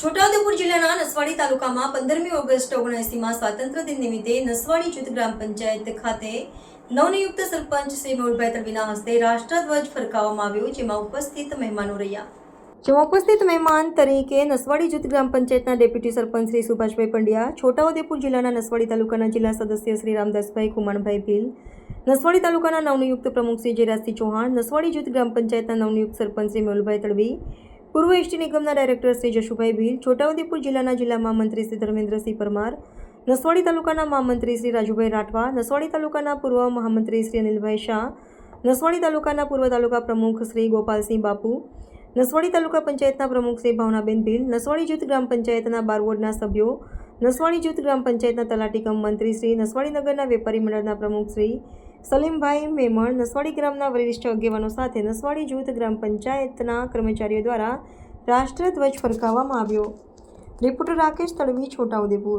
જિલ્લાના નસવાડી તાલુકામાં પંદરમી ઓગસ્ટ ઓગણસીમાં સ્વાતંત્ર્ય દિન નિમિત્તે નસવાડી જૂથ ગ્રામ પંચાયત ખાતે નવનિયુક્ત સરપંચ શ્રી મેહુલભાઈ તડવીના હસ્તે રાષ્ટ્રધ્વજ ફરકાવવામાં આવ્યો, જેમાં ઉપસ્થિત મહેમાનો રહ્યા. જેમાં ઉપસ્થિત મહેમાન તરીકે નસવાડી જૂથ ગ્રામ પંચાયતના ડેપ્યુટી સરપંચ શ્રી સુભાષભાઈ પંડ્યા, છોટાઉદેપુર જિલ્લાના નસવાડી તાલુકાના જિલ્લા સદસ્ય શ્રી રામદાસભાઈ કુમારભાઈ ભીલ, નસવાડી તાલુકાના નવનિયુક્ત પ્રમુખ શ્રી જયરાજસિંહ ચૌહાણ, નસવાડી જૂથ ગ્રામ પંચાયતના નવનિયુક્ત સરપંચ શ્રી મેહુલભાઈ તડવી પૂર્વ એસટી નિગમના ડાયરેક્ટર શ્રી જશુભાઈ ભીલ, છોટાઉદેપુર જિલ્લાના જિલ્લા મંત્રી શ્રી ધર્મેન્દ્રસિંહ પરમાર, નસવાડી તાલુકાના મહામંત્રી શ્રી રાજુભાઈ રાઠવા, નસવાડી તાલુકાના પૂર્વ મહામંત્રી શ્રી અનિલભાઈ શાહ, નસવાડી તાલુકાના પૂર્વ તાલુકા પ્રમુખ શ્રી ગોપાલસિંહ બાપુ, નસવાડી તાલુકા પંચાયતના પ્રમુખ શ્રી ભાવનાબેન ભીલ, નસવાડી જૂથ ગ્રામ પંચાયતના બાર વોર્ડના સભ્યો, નસવાડી જૂથ ગ્રામ પંચાયતના તલાટી કમ મંત્રી શ્રી, નસવાડી નગરના વેપારી મંડળના પ્રમુખ શ્રી સલીમભાઈ મેમણ નસવાડી ગ્રામના વરિષ્ઠ આગેવાનો સાથે નસવાડી જૂથ ગ્રામ પંચાયતના કર્મચારીઓ દ્વારા રાષ્ટ્રધ્વજ ફરકાવવામાં આવ્યો. રિપોર્ટર રાકેશ તળવી છોટાઉદેપુર.